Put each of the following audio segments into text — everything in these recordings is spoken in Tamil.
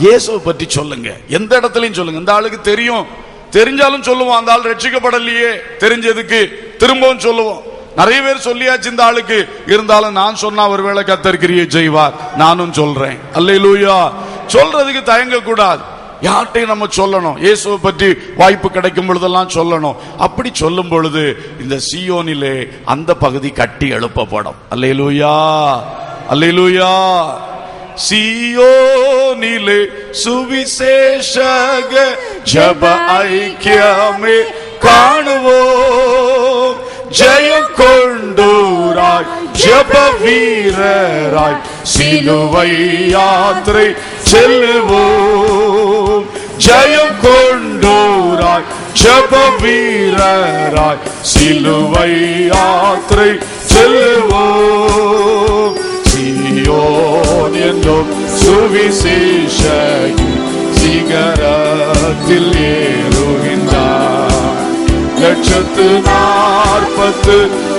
இயேசுவை பற்றி சொல்லுங்க. எந்த இடத்துலயும் சொல்லுங்க. இந்த ஆளுக்கு தெரியும். தெரிஞ்சாலும் சொல்லுவோம். அந்த ஆள் ரட்சிக்கப்படலையே. தெரிஞ்சதுக்கு திரும்பவும் சொல்லுவோம். நிறைய பேர் சொல்லியாச்சு இந்த ஆளுக்கு. இருந்தாலும் நான் சொன்னா ஒருவேளை கத்தர் செய்வார். நானும் சொல்றேன். அல்லேலூயா. சொல்றதுக்கு தயங்க கூடாது யார்கிட்டையும் நம்ம சொல்லணும். இயேசுவை பற்றி வாய்ப்பு கிடைக்கும் பொழுதெல்லாம் சொல்லணும். அப்படி சொல்லும் பொழுது இந்த சியோனிலே அந்த பகுதி கட்டி எழுப்பப்படும். அல்லேலூயா அல்லேலூயா சியோனிலே சுவிசேஷக ஜப ஐக்கியமே காணுவோம் ஜெயம் கொண்டோராய் ஜப வீரராய் சிலுவை யாத்திரை செல்லுவோம் ஜெயம் கொண்டோராய் ஜப வீரராய் சிலுவை யாத்திரை செல்லுவோம் சியோன் என்னும் சுவிசேஷகி சிகரத்தில் ஏறுகின்றார் லட்சத்து நாற்பத்து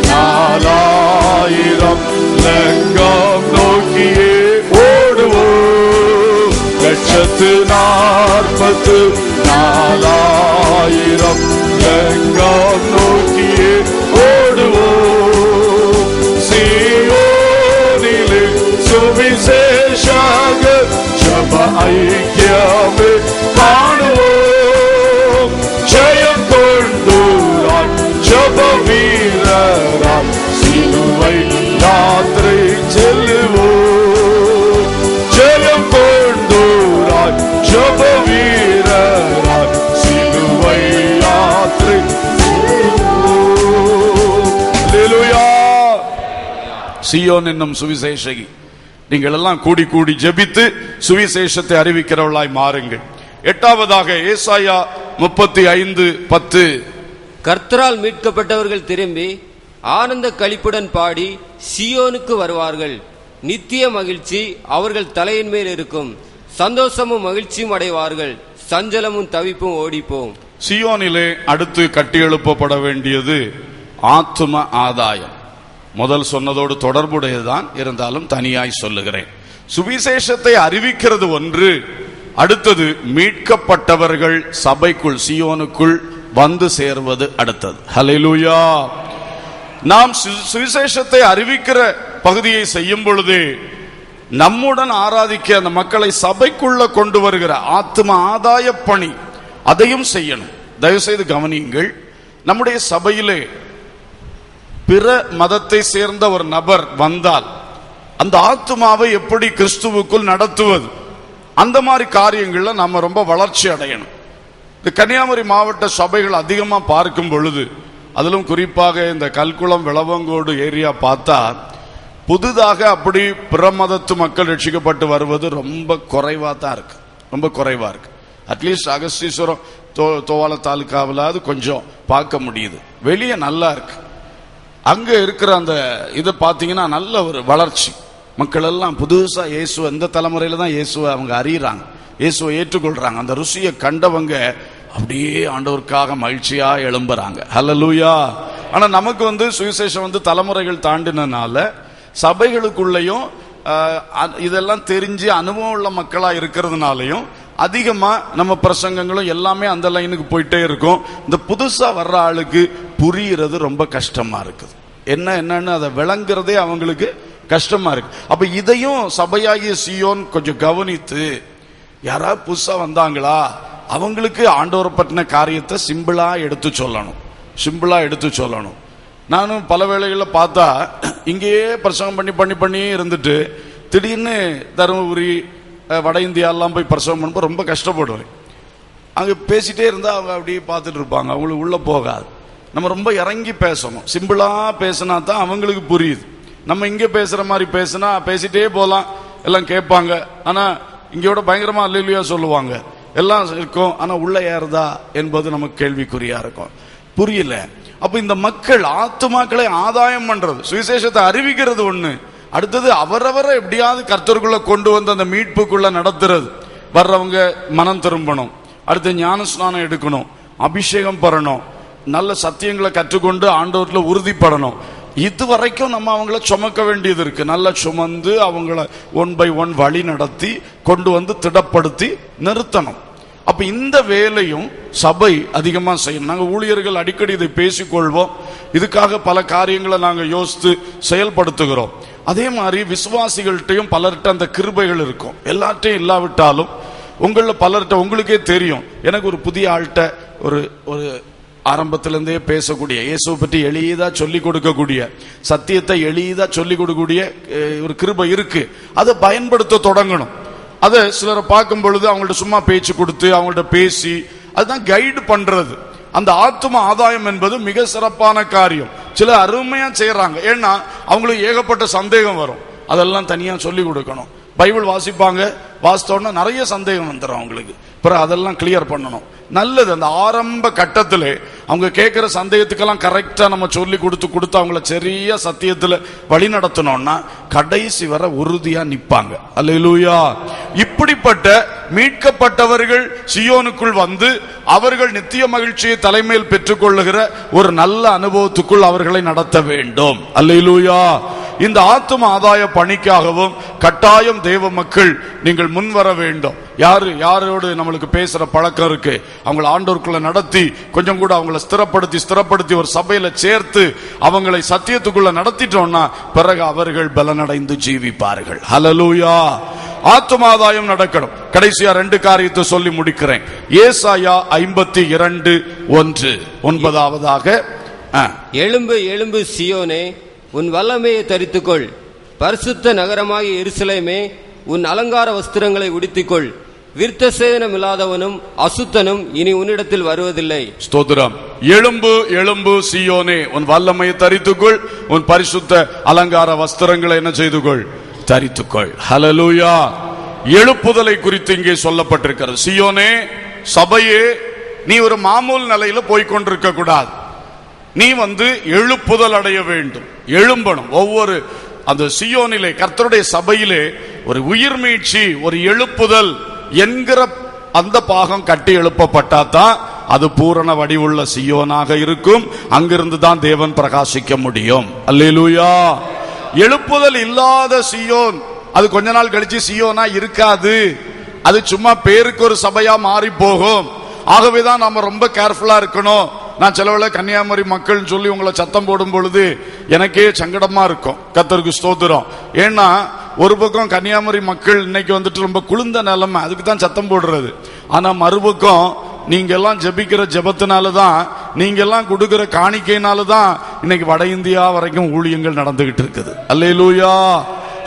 நாலாயிரம் லங்கம் நோக்கியே ஓடுவோம் லட்சத்து நாற்பத்து நாலாயிரம் லங்கம் நோக்கியே ஓடுவோம் ஜப ஐக்கியமே காணுவோம் ஜெயம் கொண்டூராய் ஜப வீரரான் சிலுவை யாத்திரை செல்லுவோம் ஜெயம் கொண்டூராய் ஜப வீரரான் சிலுவை யாத்திரை செல்லுவோம் சியோன் என்னும் சுவிசேஷகி நீங்கள் எல்லாம் கூடி கூடி ஜெபித்து சுவிசேஷத்தை அறிவிக்கிறவர்களாய் மாறுங்கள். எட்டாவதாக ஏசாயா முப்பத்தி ஐந்து பத்து. கர்த்தரால் மீட்கப்பட்டவர்கள் திரும்பி ஆனந்த களிப்புடன் பாடி சியோனுக்கு வருவார்கள். நித்திய மகிழ்ச்சி அவர்கள் தலையின் மேல் இருக்கும். சந்தோஷமும் மகிழ்ச்சியும் அடைவார்கள். சஞ்சலமும் தவிப்பும் ஓடிப்போம். சியோனிலே அடுத்து கட்டியெழுப்பப்பட வேண்டியது ஆத்தும ஆதாயம். முதல் சொன்னதோடு தொடர்புடையதுதான் இருந்தாலும் தனியாய் சொல்லுகிறேன். சுவிசேஷத்தை அறிவிக்கிறது ஒன்று அடுத்தது மீட்கப்பட்டவர்கள் சபைக்குள் சியோனுக்குள் வந்து சேர்வது அடுத்தது. ஹalleluya. நாம் சு- சுவிசேஷத்தை அறிவிக்கிற பகுதியை செய்யும் பொழுது நம்முடன் ஆராதிக்க அந்த மக்களை சபைக்குள்ள கொண்டு வருகிற ஆத்ம ஆதாய பணி அதையும் செய்யணும். தயவுசெய்து கவனியுங்கள் நம்முடைய சபையிலே பிற மதத்தை சேர்ந்த ஒரு நபர் வந்தால் அந்த ஆத்மாவை எப்படி கிறிஸ்துவுக்குள் நடத்துவது? அந்த மாதிரி காரியங்கள்ல நம்ம ரொம்ப வளர்ச்சி அடையணும். இந்த கன்னியாகுமரி மாவட்ட சபைகள் அதிகமாக பார்க்கும் பொழுது அதிலும் குறிப்பாக இந்த கல்குளம் விளவங்கோடு ஏரியா பார்த்தா புதிதாக அப்படி பிற மதத்து மக்கள் ரட்சிக்கப்பட்டு வருவது ரொம்ப குறைவாக தான் இருக்கு. ரொம்ப குறைவாக இருக்கு. அட்லீஸ்ட் அகஸ்தீஸ்வரம் தோ தோவால தாலுக்காவிலாவது கொஞ்சம் பார்க்க முடியுது. வெளியே நல்லா இருக்குது அங்க இருக்கிற அந்த இது பார்த்தீங்கன்னா நல்ல ஒரு வளர்ச்சி. மக்கள் எல்லாம் புதுசா இயேசு இந்த தலைமுறையில தான் இயேசுவை அவங்க அறியறாங்க. இயேசுவை ஏற்றுக்கொள்றாங்க. அந்த ருசியை கண்டவங்க அப்படியே ஆண்டவருக்காக மகிழ்ச்சியா எழும்புறாங்க. லூயா ஆனா நமக்கு வந்து சுவிசேஷம் வந்து தலைமுறைகள் தாண்டினனால சபைகளுக்குள்ளேயும் இதெல்லாம் தெரிஞ்சு அனுபவம் உள்ள மக்களா இருக்கிறதுனாலையும் அதிகமா நம்ம பிரசங்கங்களும் எல்லாமே அந்த லைனுக்கு போயிட்டே இருக்கும். இந்த புதுசா வர்ற ஆளுக்கு புரிகிறது ரொம்ப கஷ்டமா இருக்குது. என்ன என்னன்னு அதை விளங்குறதே அவங்களுக்கு கஷ்டமா இருக்கு. அப்ப இதையும் சபையாகிய சியோன் கொஞ்சம் கவனித்து யாராவது புதுசா வந்தாங்களா? அவங்களுக்கு ஆண்டவர் பற்றின காரியத்தை சிம்பிளா எடுத்து சொல்லணும். சிம்பிளா எடுத்து சொல்லணும். நானும் பல வேளைகளில் பார்த்தா இங்கேயே பிரசங்கம் பண்ணி பண்ணி பண்ணி இருந்துட்டு திடீர்னு தருமபுரி வட இந்தியாலாம் போய் பிரசவம் பண்ணும்போது ரொம்ப கஷ்டப்படுவேன். அங்கே பேசிட்டே இருந்தால் அவங்க அப்படியே பார்த்துட்டு இருப்பாங்க. அவங்களுக்கு உள்ளே போகாது. நம்ம ரொம்ப இறங்கி பேசணும். சிம்பிளாக பேசினா தான் அவங்களுக்கு புரியுது. நம்ம இங்கே பேசுகிற மாதிரி பேசுனா பேசிட்டே போகலாம் எல்லாம் கேட்பாங்க. ஆனால் இங்கேயோட பயங்கரமாக அல்லையிலையோ சொல்லுவாங்க. எல்லாம் இருக்கும். ஆனால் உள்ளே ஏறுதா என்பது நமக்கு கேள்விக்குறியாக இருக்கும். புரியல. அப்போ இந்த மக்கள் ஆத்துமாக்களை ஆதாயம் பண்ணுறது சுவிசேஷத்தை அறிவிக்கிறது ஒன்று அடுத்தது அவரவரை எப்படியாவது கர்த்தருக்குள்ளே கொண்டு வந்து அந்த மீட்புக்குள்ளே நடத்துறது. வர்றவங்க மனம் திரும்பணும். அடுத்து ஞான ஸ்நானம் எடுக்கணும். அபிஷேகம் பெறணும். நல்ல சத்தியங்களை கற்றுக்கொண்டு ஆண்டவர்ல உறுதிப்படணும். இது வரைக்கும் நம்ம அவங்கள சுமக்க வேண்டியது இருக்கு. நல்லா சுமந்து அவங்கள ஒன் பை ஒன் வழி நடத்தி கொண்டு வந்து திடப்படுத்தி நிறுத்தணும். அப்ப இந்த வேலையும் சபை அதிகமா செய்யணும். நாங்க ஊழியர்கள் அடிக்கடி இதை பேசிக்கொள்வோம். இதுக்காக பல காரியங்களை நாங்க யோசித்து செயல்படுத்துகிறோம். அதே மாதிரி விசுவாசிகள்கிட்டையும் பலர்கிட்ட அந்த கிருபைகள் இருக்கும். எல்லார்ட்டையும் இல்லாவிட்டாலும் உங்களில் பலர்கிட்ட உங்களுக்கே தெரியும். எனக்கு ஒரு புதிய ஆள்கிட்ட ஒரு ஒரு ஆரம்பத்திலிருந்தே பேசக்கூடிய இயேசுவை பற்றி எளிதா சொல்லி கொடுக்கக்கூடிய சத்தியத்தை எளிதாக சொல்லி கொடுக்கக்கூடிய ஒரு கிருபை இருக்கு. அதை பயன்படுத்த தொடங்கணும். அதை சிலரை பார்க்கும் பொழுது அவங்கள்ட்ட சும்மா பேச்சு கொடுத்து அவங்கள்ட்ட பேசி அதுதான் கைடு பண்றது. அந்த ஆத்தும ஆதாயம் என்பது மிக சிறப்பான காரியம். சில அருமையா செய்யறாங்க ஏன்னா அவங்களுக்கு ஏகப்பட்ட சந்தேகம் வரும். அதெல்லாம் தனியா சொல்லி கொடுக்கணும். பைபிள் வாசிப்பாங்க. வாசித்தோடனே நிறைய சந்தேகம் வந்துடும் அவங்களுக்கு. பிறகு அதெல்லாம் கிளியர் பண்ணணும். நல்லது. அந்த ஆரம்ப கட்டத்தில் அவங்க கேட்குற சந்தேகத்துக்கெல்லாம் கரெக்டாக நம்ம சொல்லி கொடுத்து கொடுத்து அவங்கள சரியா சத்தியத்தில் வழி நடத்தினோம்னா கடைசி வரை உறுதியாக நிற்பாங்க அல்லா இப்படிப்பட்ட மீட்கப்பட்டவர்கள் சியோனுக்குள் வந்து அவர்கள் நித்திய மகிழ்ச்சியை தலைமையில் பெற்றுக்கொள்ளுகிற ஒரு நல்ல அனுபவத்துக்குள் அவர்களை நடத்த வேண்டும். அல்லா இந்த ஆத்தும ஆதாய பணிக்காகவும் கட்டாயம் தேவ மக்கள் நீங்கள் முன் வர வேண்டும். யாரு யாரோடு நம்மளுக்கு பேசுற பழக்கம் இருக்கு? அவங்கள ஆண்டோருக்குள்ள நடத்தி கொஞ்சம் கூட அவங்கள ஸ்திரப்படுத்தி ஸ்திரப்படுத்தி ஒரு சபையில சேர்த்து அவங்களை சத்தியத்துக்குள்ள நடத்திட்டோம்னா பிறகு அவர்கள் பலனடைந்து ஜீவிப்பார்கள். ஹலலூயா ஆத்துமாதாயம் நடக்கணும். கடைசியா ரெண்டு காரியத்தை சொல்லி முடிக்கிறேன். ஏசாயா ஐம்பத்தி இரண்டு ஒன்று. ஒன்பதாவதாக ஆ, எழும்பு எழும்பு சியோனே உன் வல்லமையை தரித்துக்கொள். பரிசுத்த நகரமாகிய எருசலேமே உன் அலங்கார வஸ்திரங்களை உடுத்திக்கொள். விருத்த சேதனம் இல்லாதவனும் அசுத்தனும் இனி உன்னிடத்தில் வருவதில்லை. ஸ்தோத்திரம். எழும்பு எழும்பு சியோனே உன் வல்லமையை தரித்துக்கொள். உன் பரிசுத்த அலங்கார வஸ்திரங்களை என்ன செய்து கொள் தரித்துக்கொள். ஹலலூயா எழுப்புதலை குறித்து இங்கே சொல்லப்பட்டிருக்கிறது. சியோனே சபையே நீ ஒரு மாமூல் நிலையில போய்கொண்டிருக்க கூடாது நீ வந்து எழுப்புதல் அடைய வேண்டும். எழும்பணும். ஒவ்வொரு அந்த சியோனிலே கர்த்தருடைய சபையிலே ஒரு உயிர் மீட்சி ஒரு எழுப்புதல் என்கிற அந்த பாகம் கட்டி எழுப்பப்பட்டா தான் அது பூரண வடிவுள்ள சியோனாக இருக்கும். அங்கிருந்து தான் தேவன் பிரகாசிக்க முடியும். அல்லேலூயா. எழுப்புதல் இல்லாத சியோன். அது கொஞ்ச நாள் கழிச்சு சியோனா இருக்காது. அது சும்மா பேருக்கு ஒரு சபையா மாறி போகும் ஆகவேதான் நம்ம ரொம்ப கேர்ஃபுல்லா இருக்கணும். நான் செலவில் கன்னியாகுமரி மக்கள் சொல்லி உங்களை சத்தம் போடும் பொழுது எனக்கே சங்கடமா இருக்கும். கத்தருக்கு ஸ்தோத்திரம். ஏன்னா ஒரு பக்கம் கன்னியாகுமரி மக்கள் இன்னைக்கு வந்துட்டு ரொம்ப குளிர்ந்த நிலைமை அதுக்கு தான் சத்தம் போடுறது. ஆனா மறுபக்கம் நீங்க எல்லாம் ஜெபிக்கிற ஜெபத்தினால தான் நீங்க எல்லாம் கொடுக்கிற காணிக்கையினால தான் இன்னைக்கு வட இந்தியா வரைக்கும் ஊழியங்கள் நடந்துகிட்டு இருக்குது. அல்லையிலூயா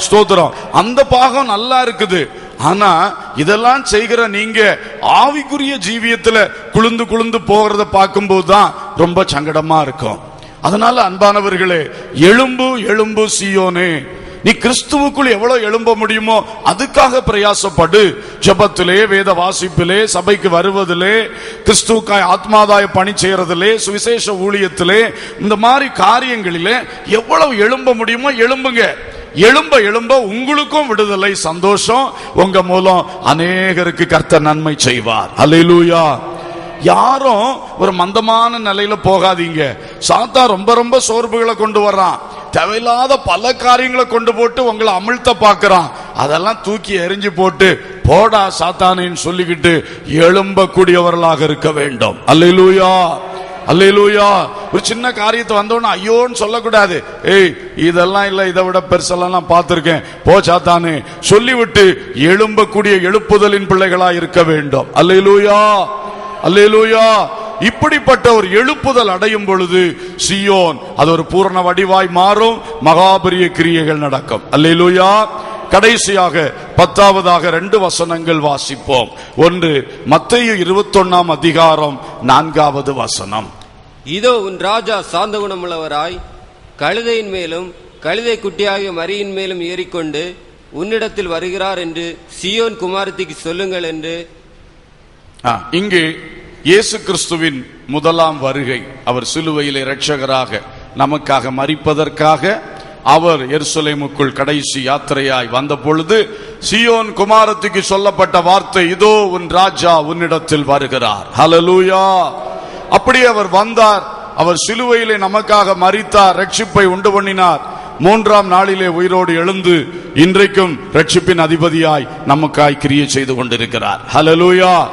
ஸ்தோத்திரம். அந்த பாகம் நல்லா இருக்குது. ஆனா இதெல்லாம் செய்கிற நீங்க ஆவிக்குரிய ஜீவியத்துல குளிந்து குளுந்து போகிறத பார்க்கும்போது தான் ரொம்ப சங்கடமா இருக்கும். அதனால அன்பானவர்களே எழும்பு எழும்பு சியோனே. நீ கிறிஸ்துவுக்குள் எவ்வளவு எழும்ப முடியுமோ அதுக்காக பிரயாசப்படு. ஜபத்திலே வேத வாசிப்பிலே சபைக்கு வருவதிலே கிறிஸ்துவுக்காய் ஆத்மாதாய பணி செய்யறதிலே சுவிசேஷ ஊழியத்திலே இந்த மாதிரி காரியங்களிலே எவ்வளவு எழும்ப முடியுமோ எழும்புங்க. எழும்ப எழும்ப உங்களுக்கும் விடுதலை சந்தோஷம். உங்க மூலம் அநேகருக்கு கர்த்தர் நன்மை செய்வார். அல்லேலூயா யாரும் ஒரு மந்தமான நிலையில போகாதீங்க. சாத்தா ரொம்ப ரொம்ப சோர்வுகளை கொண்டு வர்றான். தேவையில்லாத பல காரியங்களை கொண்டு போட்டு உங்களை அமிழ்த்த பார்க்கறான். அதெல்லாம் தூக்கி எரிஞ்சு போட்டு போடா சாத்தானேன்னு சொல்லிக்கிட்டு எழும்பக்கூடியவர்களாக இருக்க வேண்டும். அல்லேலூயா அல்லேலூயா ஒரு சின்ன காரியத்தை வந்தோன்னு ஐயோன்னு சொல்லக்கூடாது. ஏய் இதெல்லாம் இல்ல இதை விட பெருசெல்லாம் நான் பார்த்துருக்கேன். போ சாத்தானே சொல்லிவிட்டு எழும்பக்கூடிய எழுப்புதலின் பிள்ளைகளா இருக்க வேண்டும். அல்லேலூயா அல்லேலூயா. இப்படிப்பட்ட ஒரு எழுப்புதல் அடையும் பொழுது சியோன் அது ஒரு பூரண வடிவாய் மாறும் மகாபரிய கிரியைகள் நடக்கும். அல்லேலூயா. கடைசியாக பத்தாவதாக ரெண்டு வசனங்கள் வாசிப்போம். ஒன்று மத்திய இருபத்தொன்னாம் அதிகாரம் நான்காவது வசனம். இதோ உன் ராஜா சாந்த குணமுள்ளவராய் கழுதையின் மேலும் கழுதை குட்டியாகிய மரியின் மேலும் ஏறிக்கொண்டு உன்னிடத்தில் வருகிறார் என்று சியோன் குமாரத்திக்கு சொல்லுங்கள் என்று ஆ, இயேசு கிறிஸ்துவின் முதலாம் வருகை. அவர் சிலுவையிலே இரட்சகராக நமக்காக மறிப்பதற்காக அவர் எருசலேமுக்குள் கடைசி யாத்திரையாய் வந்த பொழுது சியோன் குமாரத்துக்கு சொல்லப்பட்ட வார்த்தை இதோ உன் ராஜா உன்னிடத்தில் வருகிறார். ஹலலூயா அப்படி அவர் வந்தார். அவர் சிலுவையிலே நமக்காக மறித்தார் ரட்சிப்பை உண்டு பண்ணினார். மூன்றாம் நாளிலே உயிரோடு எழுந்து இன்றைக்கும் ரட்சிப்பின் அதிபதியாய் நமக்காய் கிரியை செய்து கொண்டிருக்கிறார். ஹலலூயா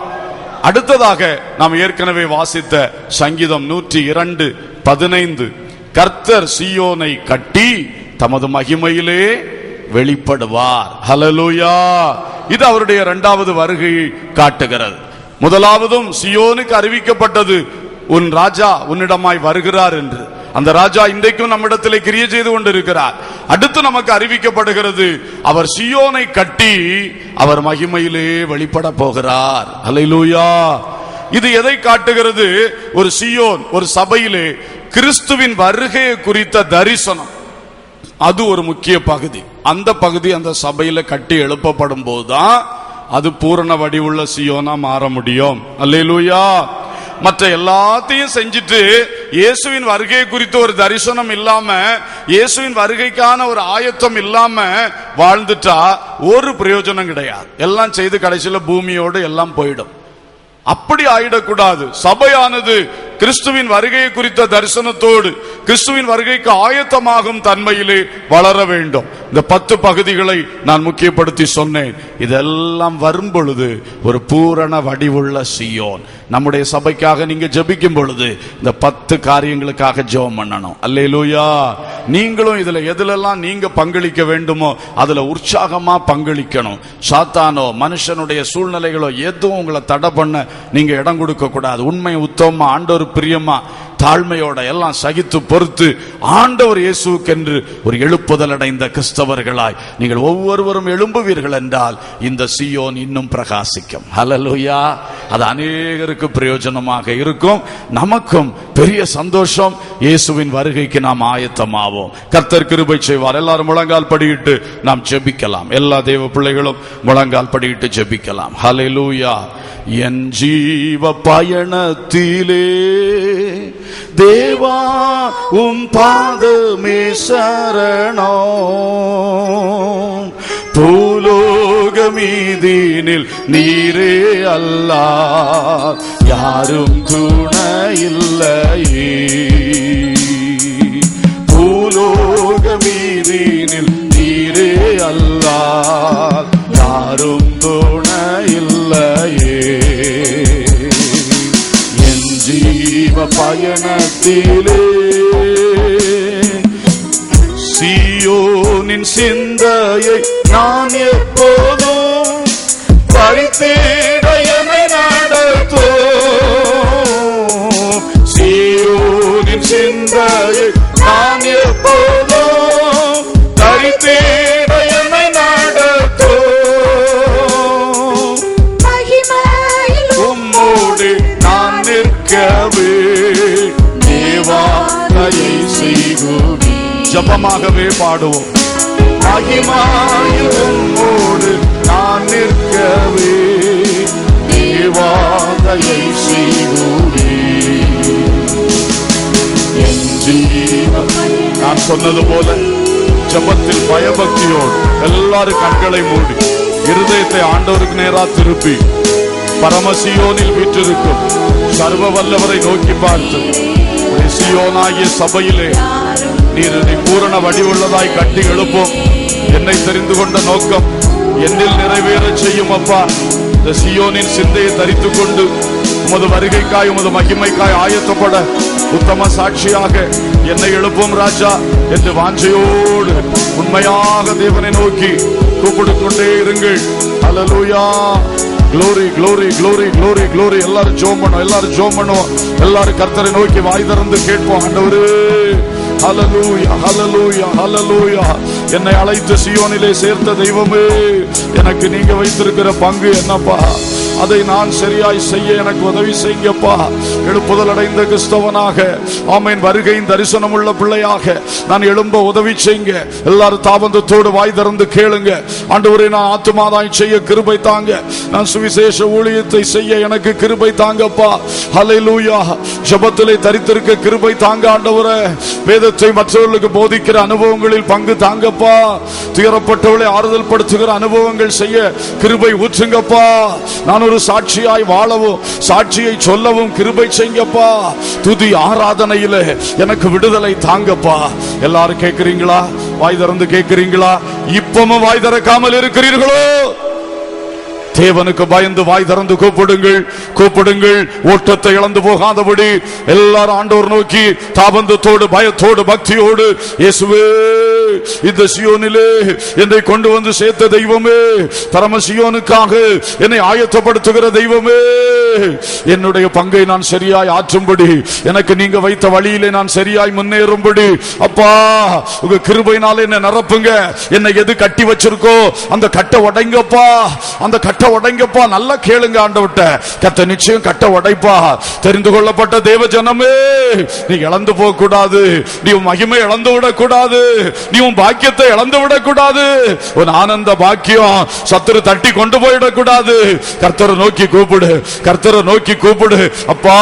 அடுத்ததாக நாம் ஏற்கனவே வாசித்த சங்கீதம் நூற்றி இரண்டு பதினைந்து. கர்த்தர் சியோனை கட்டி தமது மகிமையிலே வெளிப்படுவார். ஹலலூயா இது அவருடைய இரண்டாவது வருகையை காட்டுகிறது. முதலாவதும் சியோனுக்கு அறிவிக்கப்பட்டது உன் ராஜா உன்னிடமாய் வருகிறார் என்று. அந்த ராஜா இன்றைக்கும் நம்மிடத்திலே கிரிய செய்து கொண்டிருக்கிறார். அடுத்து நமக்கு அறிவிக்கப்படுகிறது அவர் சியோனை கட்டி அவர் மகிமையிலே வெளிப்பட போகிறார். அலையிலூயா இது எதை காட்டுகிறது? ஒரு சியோன் ஒரு சபையிலே கிறிஸ்துவின் வருகையை குறித்த தரிசனம். அது ஒரு முக்கிய பகுதி. அந்த பகுதி அந்த சபையில கட்டி எழுப்பப்படும் போதுதான் அது பூரண வடிவுள்ள சியோனா மாற முடியும். அல்லேலூயா மற்ற எல்லாத்தையும் செஞ்சுட்டு இயேசுவின் வருகை குறித்து ஒரு தரிசனம் இல்லாம இயேசுவின் வருகைக்கான ஒரு ஆயத்தம் இல்லாம வாழ்ந்துட்டா ஒரு பிரயோஜனம் கிடையாது. எல்லாம் செய்து கடைசியில பூமியோடு எல்லாம் போயிடும். அப்படி ஆயிடக்கூடாது. சபையானது கிறிஸ்துவின் வருகை குறித்த தரிசனத்தோடு கிறிஸ்துவின் வருகைக்கு ஆயத்தமாகும் தன்மையிலே வளர வேண்டும். இந்த பத்து பகுதிகளை நான் முக்கியப்படுத்தி சொன்னேன். இதெல்லாம் வரும் பொழுது ஒரு பூரண வடிவுள்ள சியோன். நம்முடைய சபைக்காக நீங்க ஜபிக்கும் பொழுது இந்த பத்து காரியங்களுக்காக ஜெபம் பண்ணணும். அல்லேலூயா. நீங்களும் இதுல எதுலெல்லாம் நீங்க பங்களிக்க வேண்டுமோ அதுல உற்சாகமா பங்களிக்கணும். சாத்தானோ மனுஷனுடைய சூழ்நிலைகளோ எதுவும் உங்களை தடை பண்ண நீங்க இடம் கொடுக்க கூடாது உண்மை உத்தமமா ஆண்டவர் പ്രിയമ്മ தாழ்மையோட எல்லாம் சகித்து பொறுத்து ஆண்டவர் இயேசுக்கென்று ஒரு எழுப்புதல் அடைந்த கிறிஸ்தவர்களாய் நீங்கள் ஒவ்வொருவரும் எழும்புவீர்கள் என்றால் இந்த சியோன் இன்னும் பிரகாசிக்கும். ஹலலுயா அது அநேகருக்கு பிரயோஜனமாக இருக்கும். நமக்கும் பெரிய சந்தோஷம். இயேசுவின் வருகைக்கு நாம் ஆயத்தமாவோம். கர்த்தர் கிருபை செய்வார். எல்லாரும் முழங்கால் படியிட்டு நாம் ஜெபிக்கலாம். எல்லா தேவ பிள்ளைகளும் முழங்கால் படியிட்டு ஜெபிக்கலாம். ஹalleluya. என் ஜீவ பயணத்திலே தேவா உம் பாதமே சரணம். பூலோகமீதினில் நீரே அல்லா யாரும் துணையில்லையே. பூலோகமீதினில் நீரே அல்லா யாரும் துணையில்லையே. ஜீவ பயணத்திலே. சியோனின் சிந்தையை நான் எப்போதும் படித்தேன் ஜபமாகவே பாடுவோம். மகிமாயில் நான் நிற்கவே. தேவாதையை செய்குவி நான் சொன்னது போல ஜபத்தில் பயபக்தியோடு எல்லாரும் கண்களை மூடி இருதயத்தை ஆண்டவருக்கு நேரா திருப்பி பரமசியோனில் வீற்றிருக்கும் சர்வ வல்லவரை நோக்கி பார்த்து சியோனாகிய சபையிலே நீர் இதை பூரண வடிவுள்ளதாய் கட்டி எழுப்போம். என்னை தெரிந்து கொண்ட நோக்கம் என்னில் நிறைவேறச் செய்யும் அப்பா. இந்த சியோனின் சிந்தையை தரித்து கொண்டு உமது வருகைக்காய் உமது மகிமைக்காய் ஆயத்தப்பட உத்தம சாட்சியாக என்னை எழுப்பும் ராஜா என்று வாஞ்சையோடு உண்மையாக தேவனை நோக்கி கூப்பிட்டு கொண்டே இருங்கள். Hallelujah glory glory glory glory glory எல்லாரும் ஜோம் பண்ணுவோம் எல்லாரும் ஜோம் பண்ணுவோம் எல்லாரும் கர்த்தரை நோக்கி வாய் திறந்து கேட்போம் ஆண்டவரே. ஹலலூயா ஹலலூயா ஹலலூயா என்னை அழைத்து சியோனிலே சேர்த்த தெய்வமே எனக்கு நீங்க வைத்திருக்கிற பங்கு என்னப்பா? அதை நான் சரியாய் செய்ய எனக்கு உதவி செய்யுங்கப்பா. எழுப்புதல் அடைந்த கிறிஸ்தவனாக. ஆமேன். வருகையின் தரிசனம் உள்ள பிள்ளையாக நான் எழும்ப உதவி செய்யுங்க. எல்லாரும் தாபந்தத்தோடு வாய் திறந்து கேளுங்க. ஆண்டவரை நான் ஆத்துமாதாய் செய்ய கிருபை தாங்க. நான் சுவிசேஷ ஊழியத்தை செய்ய எனக்கு கிருபை தாங்கப்பா. ஹலை லூயா ஜபத்திலே தரித்திருக்க கிருபை தாங்க ஆண்டவரே. வேதத்தை மற்றவர்களுக்கு போதிக்கிற அனுபவங்களில் பங்கு தாங்கப்பா. துயரப்பட்டவளை ஆறுதல் படுத்துகிற அனுபவங்கள் செய்ய கிருபை ஊற்றுங்கப்பா. நான் ஒரு சாட்சியாய் வாழவும் சாட்சியை சொல்லவும் கிருபை செய்யப்பா. துதி ஆராதனையில எனக்கு விடுதலை தாங்கப்பா. எல்லாரும் கேக்குறீங்களா வாய் திறந்து கேட்கிறீங்களா? இப்பவும் வாய் திறக்காமல் இருக்கிறீர்களோ? தேவனுக்கு பயந்து வாய் திறந்து கூப்பிடுங்கள் கூப்பிடுங்கள். ஓட்டத்தை இழந்து போகாதபடி எல்லாரும் ஆண்டோர் நோக்கி தாபந்தத்தோடு பயத்தோடு பக்தியோடு இயேசுவே. இந்த சியோனிலே என்னை கொண்டு வந்து சேர்த்த தெய்வமே பரம சியோனுக்காக என்னை ஆயத்தப்படுத்துகிற தெய்வமே. என்னுடைய பங்கை நான் சரியாய் ஆற்றும்படி எனக்கு நீங்க வைத்த வழியிலே நான் சரியாய் முன்னேறும்படி. அப்பா உங்க கிருபையினால என்ன நிரப்புங்க. என்னை எது கட்டி வச்சிருக்கோ அந்த கட்டை உடைங்கப்பா. அந்த கட்டை உடைங்கப்பா. நல்லா கேளுங்க ஆண்டவட்ட கத்த நிச்சயம் கட்டை உடைப்பா. தெரிந்து கொள்ளப்பட்ட தேவ ஜனமே நீ இழந்து போக கூடாது நீ மகிமை இழந்து விடக்கூடாது. நீ நீயும் பாக்கியத்தை இழந்து விடக் கூடாது உன் ஆனந்த பாக்கியம் சத்துரு தட்டி கொண்டு போயிடக்கூடாது. கர்த்தரை நோக்கி கூப்பிடு கர்த்தரை நோக்கி கூப்பிடு. அப்பா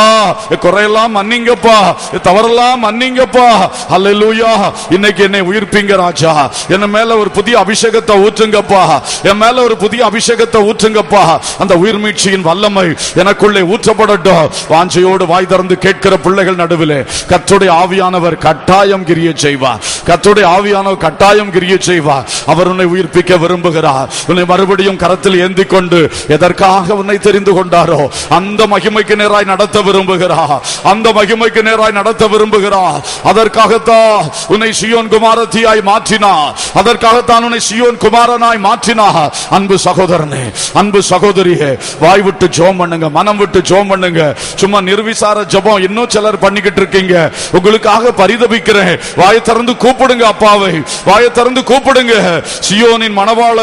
குறையெல்லாம் மன்னிங்கப்பா தவறெல்லாம் மன்னிங்கப்பா. அல்லேலூயா இன்னைக்கு என்னை உயிர்ப்பீங்க ராஜா. என்ன மேல ஒரு புதிய அபிஷேகத்தை ஊற்றுங்கப்பா. என் மேல ஒரு புதிய அபிஷேகத்தை ஊற்றுங்கப்பா. அந்த உயிர் மீட்சியின் வல்லமை எனக்குள்ளே ஊற்றப்படட்டும். வாஞ்சையோடு வாய் திறந்து கேட்கிற பிள்ளைகள் நடுவிலே கத்துடைய ஆவியானவர் கட்டாயம் கிரிய செய்வார். ஆவியான ஆவியானோ கட்டாயம் கிரிய செய்வார். அவர் உன்னை உயிர்ப்பிக்க விரும்புகிறார். உன்னை மறுபடியும் கரத்தில் ஏந்தி கொண்டு எதற்காக உன்னை தெரிந்து கொண்டாரோ அந்த மகிமைக்கு நேராய் நடத்த விரும்புகிறார். அந்த மகிமைக்கு நேராய் நடத்த விரும்புகிறார். அதற்காகத்தான் உன்னை சியோன் குமாரத்தியாய் மாற்றினார். அதற்காகத்தான் உன்னை சியோன் குமாரனாய் மாற்றினார். அன்பு சகோதரனே அன்பு சகோதரியே வாய் விட்டு ஜோம் பண்ணுங்க மனம் விட்டு ஜோம் பண்ணுங்க. சும்மா நிர்விசார ஜெபம் இன்னும் சிலர் பண்ணிக்கிட்டு இருக்கீங்க. உங்களுக்காக பரிதபிக்கிறேன். வாய் திறந்து கூப்பிடுங்க அப்பாவை. வாயை திறந்து கூப்பிடுங்க. சியோனின் மணவாள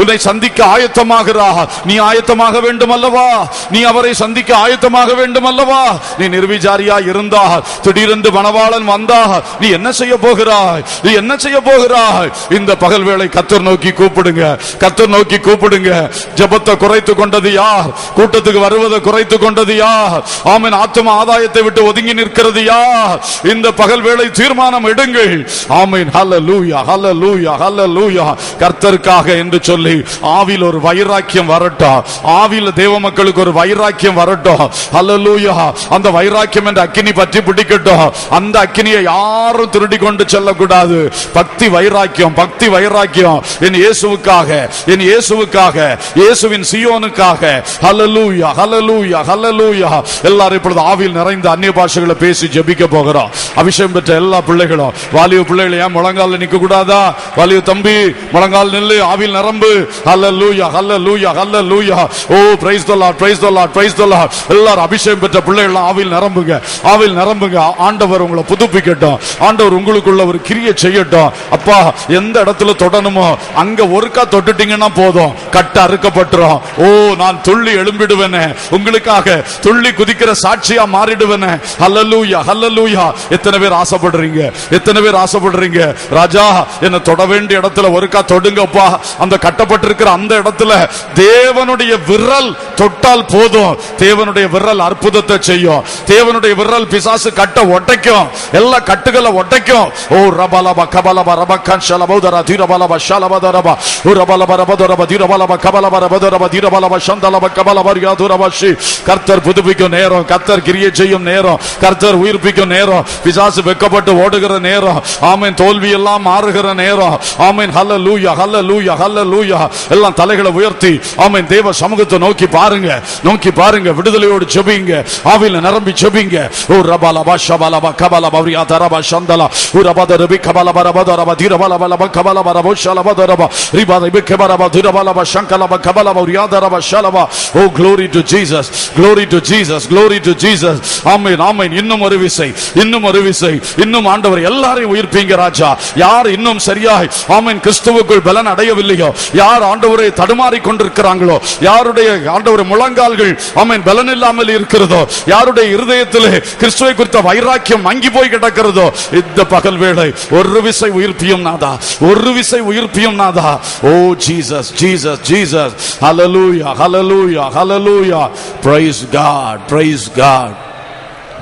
உன்னை சந்திக்க ஆயத்தமாகிறா. நீ ஆயத்தமாக வேண்டும் அல்லவா நீ அவரை சந்திக்க ஆயத்தமாக வேண்டும் அல்லவா நீ நிர்விசாரியா இருந்தா திடீரென்று மணவாளன் வந்தா நீ என்ன செய்ய போகிறாய்? நீ என்ன செய்ய போகிறாய்? இந்த பகல் வேளை கத்தர் நோக்கி கூப்பிடுங்க. கத்தர் நோக்கி கூப்பிடுங்க. ஜபத்தை குறைத்து கொண்டது யார்? கூட்டத்துக்கு வருவதை குறைத்து கொண்டது யார்? ஆமென் ஆத்தும ஆதாயத்தை விட்டு ஒதுங்கி நிற்கிறது யார்? இந்த பகல் வேளை தீர்மானம் எடுங்கள். ஆமென் ஹalleluya ஹalleluya ஹalleluya கர்த்தருக்காக என்று சொல்லி ஆவில் ஒரு வைராக்கியம் வரட்டும். ஆவியில் தேவ மக்களுக்கு ஒரு வைராக்கியம் வரட்டும். ஹalleluya அந்த வைராக்கியம் என்ற அக்கினி பற்றி பிடிக்கட்டும். அந்த அக்கினியை யாரும் திருடி கொண்டு செல்லக்கூடாது. பக்தி வைராக்கியம் பக்தி வைராக்கியம். என் இயேசுவுக்காக என் இயேசுவுக்காக இயேசுவின் சியோனுக்காக. ஹலலூயா ஹலலூயா ஹலலூயா எல்லாரும் இப்பொழுது ஆவியில் நிறைந்த அந்நிய பாஷைகளை பேசி ஜபிக்க போகிறோம். அபிஷேகம் பெற்ற எல்லா பிள்ளைகளும் வாலிப பிள்ளைகள் ஏன் முழங்கால வைக்க கூடாதா? வலிய தம்பி முழங்கால் நெல்லு ஆவில் நரம்பு. அல்ல லூயா hallelujah hallelujah oh praise the Lord praise the Lord praise the Lord எல்லாரும் அபிஷேகம் பெற்ற பிள்ளைகள் ஆவில் நரம்புங்க. ஆவில் நரம்புங்க. ஆண்டவர் உங்களை புதுப்பிக்கட்டும். ஆண்டவர் உங்களுக்குள்ள ஒரு கிரிய செய்யட்டும். அப்பா எந்த இடத்துல தொடணுமோ அங்க ஒருக்கா தொட்டுட்டீங்கன்னா போதும். கட்ட அறுக்கப்பட்டுரும். ஓ நான் துள்ளி எழும்பிடுவேனே. உங்களுக்காக துள்ளி குதிக்கிற சாட்சியா மாறிடுவேனே. ஹalleluya லூயா எத்தனை பேர் ஆசைப்படுறீங்க? எத்தனை பேர் ஆசைப்படுறீங்க? ராஜா என்ன தொட வேண்டிய இடத்துல ஒருக்கா தொடுங்கப்பா. அந்த கட்டப்பட்டிருக்கிற அந்த இடத்துல தேவனுடைய விரல் தொட்டால் போதும். தேவனுடைய விரல் அற்புதத்தை செய்யும். தேவனுடைய விரல் பிசாசு கட்ட ஒட்டைக்கும். எல்லா கட்டுகளை ஒட்டைக்கும். ஓ ரபலப கபலப ரபக்கன் ஷலபௌதர தீரபலப ஷலபதரப ஓ ரபலப ரபதரப தீரபலப கபலப ரபதரப தீரபலப கபல கபலப ரியாதுரபஷி கர்த்தர் புதுப்பிக்கும் நேரம். கர்த்தர் கிரியை செய்யும் நேரம். கர்த்தர் உயிர்ப்பிக்கும் நேரம். பிசாசு வெக்கப்பட்டு ஓடுகிற நேரம். ஆமென். தோல்வி எல்லாம் மாறுகிற நேரம். ஆமீன். ஹல்ல லூயா ஹல்ல லூயா ஹல்ல லூயா எல்லாம் தலைகளை உயர்த்தி. ஆமீன். தேவ சமூகத்தை நோக்கி பாருங்க. நோக்கி பாருங்க. விடுதலையோடு செபிங்க. ஆவில நிரம்பி செபிங்க. ஓ ரபலப ஷபலப கபலப ரியாதரப சந்தலா ஓ ரபாத ரபி ரபதரபி கபலப ரபதரப தீரபலப லப கபலப ரபோ ஷலபதரப ரிபதபி கபரப தீரபலப ஷங்கலப கபலப ரியாதரப ஷலபா ஓ glory to Jesus. Glory to Jesus. Glory to Jesus. ஆமென் ஆமென். இன்னும் ஒரு விசை. இன்னும் ஒரு விசை. இன்னும் ஆண்டவர் எல்லாரையும் உயிர்ப்பீங்க ராஜா. யார் இன்னும் சரியாய் ஆமீன் கிறிஸ்துவுக்குள் பலன் அடையவில்லையோ? யார் ஆண்டவரை தடுமாறி கொண்டிருக்கிறாங்களோ? யாருடைய ஆண்டவர் முழங்கால்கள் ஆமீன் பலன் இல்லாமல் இருக்கிறதோ? யாருடைய இருதயத்திலே கிறிஸ்துவை குறித்த வைராக்கியம் மங்கி போய் கிடக்கிறதோ? இந்த பகல் வேளை ஒரு விசை உயிர்ப்பியும் நாதா ஒரு விசை உயிர்ப்பியும் நாதா. ஓ Jesus Jesus Jesus. Hallelujah hallelujah hallelujah praise God praise God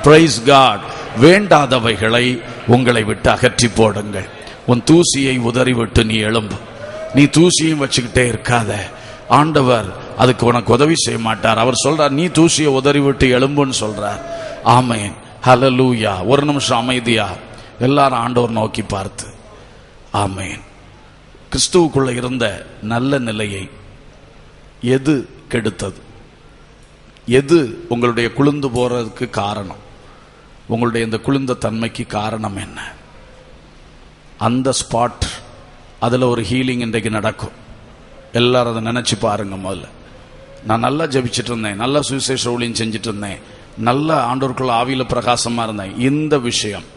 praise God வேண்டாதவைகளை உங்களை விட்டு அகற்றி போடுங்கள். உன் தூசியை உதறிவிட்டு நீ எழும்பு. நீ தூசியும் வச்சுக்கிட்டே இருக்காத. ஆண்டவர் அதுக்கு உனக்கு உதவி செய்ய மாட்டார். அவர் சொல்றார் நீ தூசியை உதறிவிட்டு எழும்புன்னு சொல்றார். ஆமேன். ஹலலூயா ஒரு நிமிஷம் அமைதியா? எல்லாரும் ஆண்டவர் நோக்கி பார்த்து. ஆமேன். கிறிஸ்துவுக்குள்ள இருந்த நல்ல நிலையை எது கெடுத்தது? எது உங்களுடைய குளிர்ந்து போறதுக்கு காரணம்? உங்களுடைய இந்த குளிர்ந்த தன்மைக்கு காரணம் என்ன? அந்த ஸ்பாட் அதில் ஒரு ஹீலிங் இன்றைக்கு நடக்கும். எல்லாரும் அதை நினச்சி பாருங்க முதல்ல. நான் நல்லா ஜெபிச்சிட்டு இருந்தேன் நல்லா சுவிசேஷ ஊழியம் செஞ்சுட்டு இருந்தேன் நல்ல ஆண்டோருக்குள்ள ஆவியில் பிரகாசமாக இருந்தேன். இந்த விஷயம்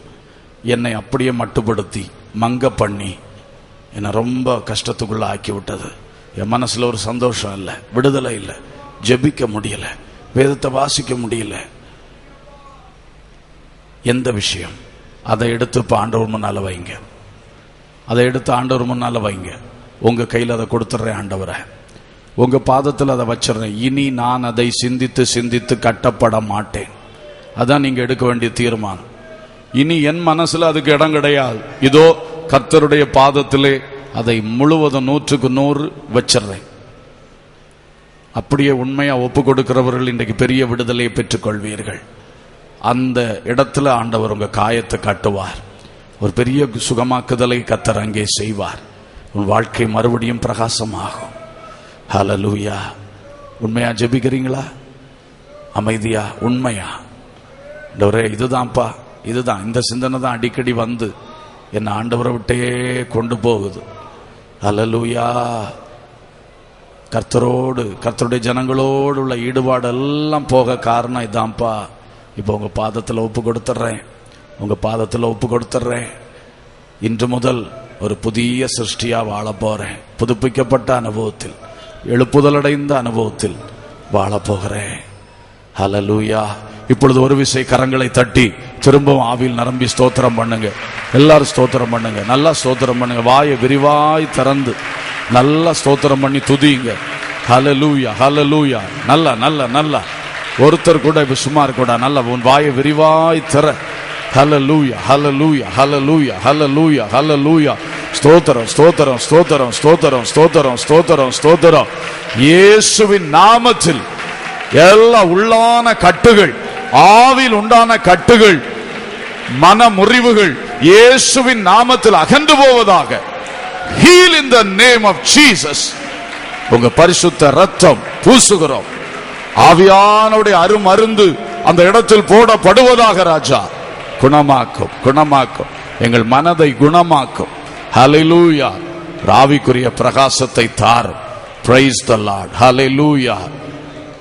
என்னை அப்படியே மட்டுப்படுத்தி மங்க பண்ணி என்னை ரொம்ப கஷ்டத்துக்குள்ள ஆக்கி விட்டது. என் மனசில் ஒரு சந்தோஷம் இல்லை விடுதலை இல்லை ஜெபிக்க முடியல வேதத்தை வாசிக்க முடியல. எந்த விஷயம்? அதை எடுத்து இப்போ ஆண்டவர் முன்னால வைங்க. அதை எடுத்து ஆண்டவர் முன்னால வைங்க. உங்கள் கையில் அதை கொடுத்துட்றேன் ஆண்டவரை. உங்கள் பாதத்தில் அதை வச்சிடுறேன். இனி நான் அதை சிந்தித்து சிந்தித்து கட்டப்பட மாட்டேன். அதான் நீங்கள் எடுக்க வேண்டிய தீர்மானம். இனி என் மனசில் அதுக்கு இடம் கிடையாது. இதோ கர்த்தருடைய பாதத்திலே அதை முழுவதும் நூற்றுக்கு நூறு வச்சிடுறேன். அப்படியே உண்மையாக ஒப்பு கொடுக்கிறவர்கள் இன்றைக்கு பெரிய விடுதலையை பெற்றுக்கொள்வீர்கள். அந்த இடத்துல ஆண்டவர் உங்கள் காயத்தை காட்டுவார். ஒரு பெரிய சுகமாக்குதலை கத்தர் அங்கே செய்வார். உன் வாழ்க்கை மறுபடியும் பிரகாசமாகும். ஹலலூயா உண்மையா ஜெபிக்கிறீங்களா? அமைதியா? உண்மையா? ஆண்டவரே இதுதான்ப்பா இதுதான். இந்த சிந்தனை தான் அடிக்கடி வந்து என்னை ஆண்டவரை விட்டே கொண்டு போகுது. அலலூயா கர்த்தரோடு கர்த்தருடைய ஜனங்களோடு உள்ள ஈடுபாடு எல்லாம் போக காரணம் இதான்ப்பா. இப்போ உங்க பாதத்தில் ஒப்பு கொடுத்துட்றேன் உங்க பாதத்தில் ஒப்பு கொடுத்துட்றேன் இன்று முதல் ஒரு புதிய சிருஷ்டியா வாழ போறேன். புதுப்பிக்கப்பட்ட அனுபவத்தில் எழுப்புதலடைந்த அனுபவத்தில் வாழ போகிறேன். ஹalleluya இப்பொழுது ஒரு விசை கரங்களை தட்டி திரும்பவும் ஆவியில் நரம்பி ஸ்தோத்திரம் பண்ணுங்க. எல்லாரும் ஸ்தோத்திரம் பண்ணுங்க. நல்லா ஸ்தோத்திரம் பண்ணுங்க. வாயை விரிவாய் திறந்து நல்லா ஸ்தோத்திரம் பண்ணி துதிங்க ஹலலூயா ஹலலூயா நல்லா நல்லா நல்லா. ஒருத்தர் கூட இப்ப சும்மா இருக்க கூட நல்லா உன் வாயை விரிவாய் திற. ஹalleluya ஹalleluya ஹalleluya ஹalleluya ஹalleluya ஸ்தோத்திரம் ஸ்தோத்திரம் ஸ்தோத்திரம் ஸ்தோத்திரம் ஸ்தோத்திரம் ஸ்தோத்திரம் ஸ்தோத்திரம் இயேசுவின் நாமத்தில் எல்லா உள்ளான கட்டுகள் ஆவில் உண்டான கட்டுகள் மன முறிவுகள் இயேசுவின் நாமத்தில் அகன்று போவதாக. Heal in the name of Jesus உங்க பரிசுத்த ரத்தம் பூசுகிறோம். ஆவியானுடைய அருமருந்து அந்த இடத்தில் போடப்படுவதாக ராஜா. குணமாக்கும் குணமாக்கும். எங்கள் மனதை குணமாக்கும். ஹalleluya ராவிக்குரிய பிரகாசத்தை தாரும். பிரைஸ் த லார்ட் ஹalleluya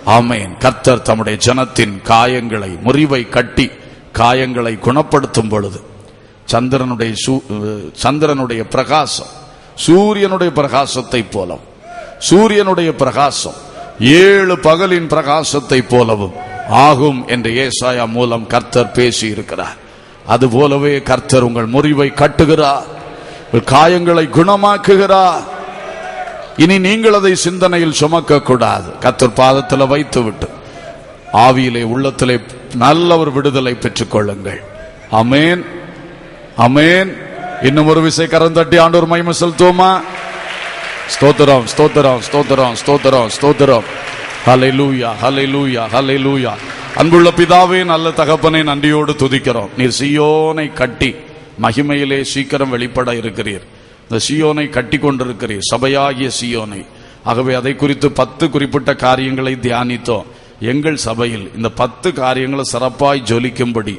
ஆமேன் கர்த்தர் தம்முடைய ஜனத்தின் காயங்களை முறிவை கட்டி காயங்களை குணப்படுத்தும் பொழுது சந்திரனுடைய சூ- சந்திரனுடைய பிரகாசம் சூரியனுடைய பிரகாசத்தை போலவும் சூரியனுடைய பிரகாசம் ஏழு பகலின் பிரகாசத்தை போலவும் ஆகும் என்று ஏசாயா மூலம் கர்த்தர் பேசி இருக்கிறார் அது போலவே கர்த்தர் உங்கள் முறிவை கட்டுகிறார். காயங்களை குணமாக்குகிறார். இனி நீங்கள் அதை சிந்தனையில் சுமக்க கூடாது கத்தர் பாதத்தில் வைத்து விட்டு ஆவியிலே உள்ளத்திலே நல்ல ஒரு விடுதலை பெற்றுக் கொள்ளுங்கள் அமேன் அமேன் இன்னும் ஒரு விசை கரந்தட்டி ஆண்டோர் மகிமை செலுத்துவோமா? ஸ்தோத்திரம் ஸ்தோத்திரம் ஸ்தோத்திரம் ஸ்தோத்திரம் ஸ்தோத்திரம். லூயா ஹலை லூயா அன்புள்ள பிதாவே நல்ல தகப்பனை நன்றியோடு துதிக்கிறோம். நீர் சியோனை கட்டி மகிமையிலே சீக்கிரம் வெளிப்பட இருக்கிறீர். இந்த சியோனை கட்டி கொண்டிருக்கிறீர். சபையாகிய சியோனை. ஆகவே அதை குறித்து பத்து குறிப்பிட்ட காரியங்களை தியானித்தோம். எங்கள் சபையில் இந்த பத்து காரியங்களை சிறப்பாய் ஜொலிக்கும்படி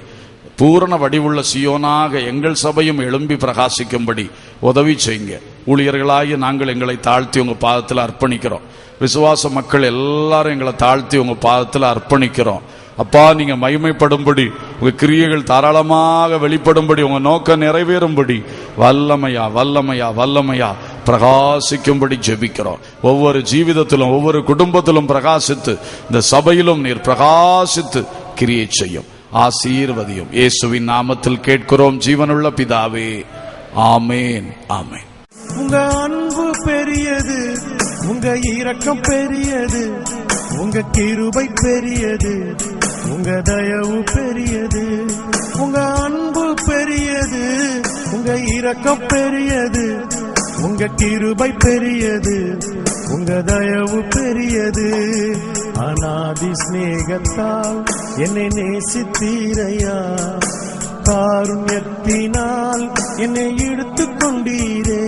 பூரண வடிவுள்ள சியோனாக எங்கள் சபையும் எழும்பி பிரகாசிக்கும்படி உதவி செய்யுங்க. ஊழியர்களாகி நாங்கள் எங்களை தாழ்த்தி உங்க பாதத்தில் அர்ப்பணிக்கிறோம். விசுவாச மக்கள் எல்லாரும் எங்களை தாழ்த்தி உங்க பாதத்தில் அர்ப்பணிக்கிறோம். அப்பா நீங்க மகிமைப்படும்படி உங்க கிரியைகள் தாராளமாக வெளிப்படும்படி உங்க நோக்கம் நிறைவேறும்படி வல்லமையா வல்லமையா வல்லமையா பிரகாசிக்கும்படி ஜெபிக்கிறோம். ஒவ்வொரு ஜீவிதத்திலும் ஒவ்வொரு குடும்பத்திலும் பிரகாசித்து இந்த சபையிலும் நீர் பிரகாசித்து கிரியை செய்யும். ஆசீர்வதியும். இயேசுவின் நாமத்தில் கேட்கிறோம். ஜீவனுள்ள பிதாவே ஆமேன் ஆமேன். உங்க அன்பு பெரியது உங்க இரக்கம் பெரியது உங்க கிருபை பெரியது உங்க தயவு பெரியது உங்க அன்பு பெரியது உங்க இரக்கம் பெரியது உங்க கிருபை பெரியது உங்க தயவு பெரியது. அநாதி ஸ்நேகத்தால் என்னை நேசித்தீரையா? காருண்யத்தினால் என்னை இழுத்து கொண்டீரே